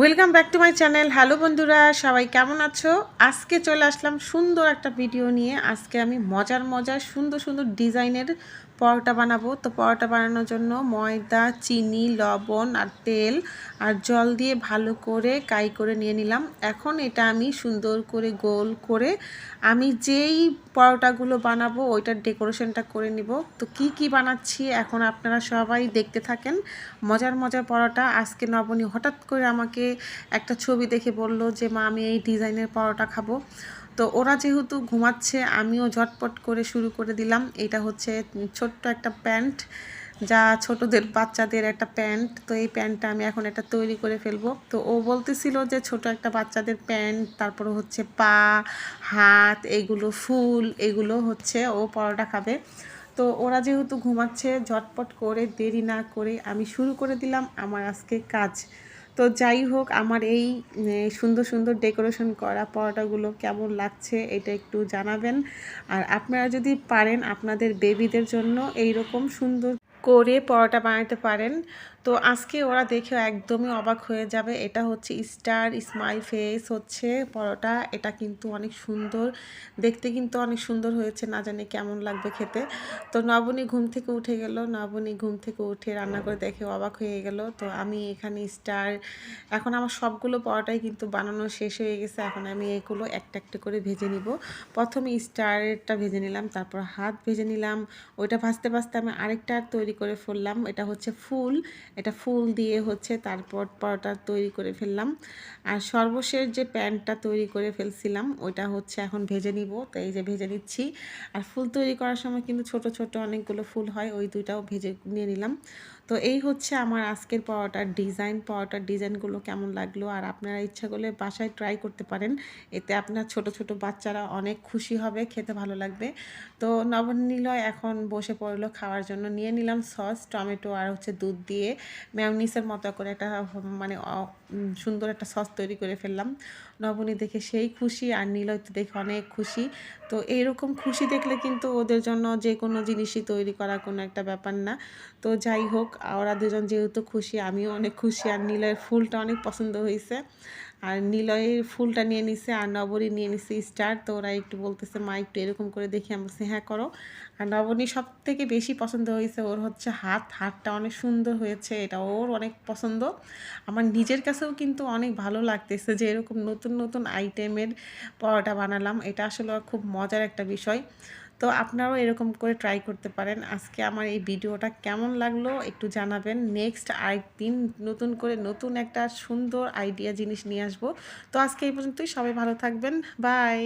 Welcome back to my channel hello বন্ধুরা, সবাই কেমন আছো? আজকে চলে আসলাম সুন্দর একটা ভিডিও নিয়ে। আজকে আমি মজার মজার সুন্দর সুন্দর ডিজাইনের পরোটা বানাবো। তো পরোটা বানানোর জন্য ময়দা, চিনি, লবণ আর তেল আর জল দিয়ে ভালো করে কাই করে নিয়ে নিলাম। এখন এটা আমি সুন্দর করে গোল করে আমি যেই পরোটাগুলো বানাবো, ওইটার ডেকোরেশনটা করে নিব। তো কি কি বানাচ্ছি এখন আপনারা সবাই দেখতে থাকেন। মজার মজার পরোটা। আজকে নবনী হঠাৎ করে আমাকে একটা ছবি দেখে বলল যে, মা, আমি এই ডিজাইনের পরোটা খাব। তো ওরা যেহেতু ঘুমাচ্ছে, আমিও ঝটপট করে শুরু করে দিলাম। এটা হচ্ছে ছোট্ট একটা প্যান্ট, যা ছোটদের, বাচ্চাদের একটা প্যান্ট। তো এই প্যান্টটা আমি এখন একটা তৈরি করে ফেলব। তো ও বলতেছিল যে, ছোট একটা বাচ্চাদের প্যান্ট, তারপরে হচ্ছে পা, হাত, এগুলো ফুল, এগুলো হচ্ছে ও পরোটা খাবে। তো ওরা যেহেতু ঘুমাচ্ছে, ঝটপট করে দেরি না করে আমি শুরু করে দিলাম আমার আজকে কাজ। তো যাই হোক, আমার এই সুন্দর সুন্দর ডেকোরেশন করা পরোটাগুলো কেমন লাগছে এটা একটু জানাবেন। আর আপনারা যদি পারেন আপনাদের বেবিদের জন্য এইরকম সুন্দর করে পরোটা বানাতে পারেন। তো আজকে ওরা দেখে একদমই অবাক হয়ে যাবে। এটা হচ্ছে স্টার স্মাইল ফেস হচ্ছে পরোটা। এটা কিন্তু অনেক সুন্দর। দেখতে কিন্তু অনেক সুন্দর হয়েছে। না জানি কেমন লাগবে খেতে। তো নবনী ঘুম থেকে উঠে গেল। নবনী ঘুম থেকে উঠে রান্না করে দেখে অবাক হয়ে গেল। তো আমি এখানে স্টার, এখন আমার সবগুলো পরোটাই কিন্তু বানানো শেষ হয়ে গেছে। এখন আমি এগুলো একটা একটা করে ভেজে নিব। প্রথমে স্টারটা ভেজে নিলাম, তারপর হাত ভেজে নিলাম। ওইটা ভাজতে ভাজতে আমি আরেকটা তৈরি করে ফেললাম। এটা হচ্ছে ফুল। এটা ফুল দিয়ে হচ্ছে তারপর পরোটা তৈরি করে ফেললাম। আর সর্বশেষ যে প্যান্টটা তৈরি করে ফেলছিলাম, ওইটা হচ্ছে এখন ভেজে নিব। তো এই যে ভেজে নিচ্ছি। আর ফুল তৈরি করার সময় কিন্তু ছোট ছোট অনেকগুলো ফুল হয়, ওই দুইটাও ভেজে নিয়ে নিলাম। তো এই হচ্ছে আমার আজকের পরোটার ডিজাইন। পরোটার ডিজাইনগুলো কেমন লাগল? আর আপনারা ইচ্ছা করলে বাসায় ট্রাই করতে পারেন। এতে আপনার ছোট ছোট বাচ্চারা অনেক খুশি হবে, খেতে ভালো লাগবে। তো নবনীলয় এখন বসে পড়ল খাওয়ার জন্য। নিয়ে নিলাম সস, টমেটো আর হচ্ছে দুধ দিয়ে ম্যামনিসের মতো করে একটা মানে সুন্দর একটা সস তৈরি করে ফেললাম। নবনী দেখে সেই খুশি আর নীলয় দেখে অনেক খুশি। তো এইরকম খুশি দেখলে কিন্তু ওদের জন্য যে কোনো জিনিসই তৈরি করা কোনো একটা ব্যাপার না। তো যাই হোক, ওরা দুজন যেহেতু খুশি, আমিও অনেক খুশি আর নীলয়ের ফুলটা অনেক পছন্দ হয়েছে। আর নিলয়ের ফুলটা নিয়ে নিছে আর নবরী নিয়ে নিছে স্টার, তো ওরা একটু বলতেছে, মা, একটু এরকম করে দেখি। আমি বলছি হ্যাঁ করো। আর নবনী সব থেকে বেশি পছন্দ হয়েছে ওর হচ্ছে হাত, হাতটা অনেক সুন্দর হয়েছে, এটা ওর অনেক পছন্দ। আমার নিজের কাছেও কিন্তু অনেক ভালো লাগতেছে যে এরকম নতুন নতুন আইটেমের পরোটা বানালাম। এটা আসলে খুব মজার একটা বিষয়। তো আপনারাও এরকম করে ট্রাই করতে পারেন। আজকে আমার এই ভিডিওটা কেমন লাগল একটু জানাবেন। নেক্সট আরেকদিন নতুন করে নতুন একটা সুন্দর আইডিয়া জিনিস নিয়ে আসব। তো আজকে এই পর্যন্তই। সবাই ভালো থাকবেন। বাই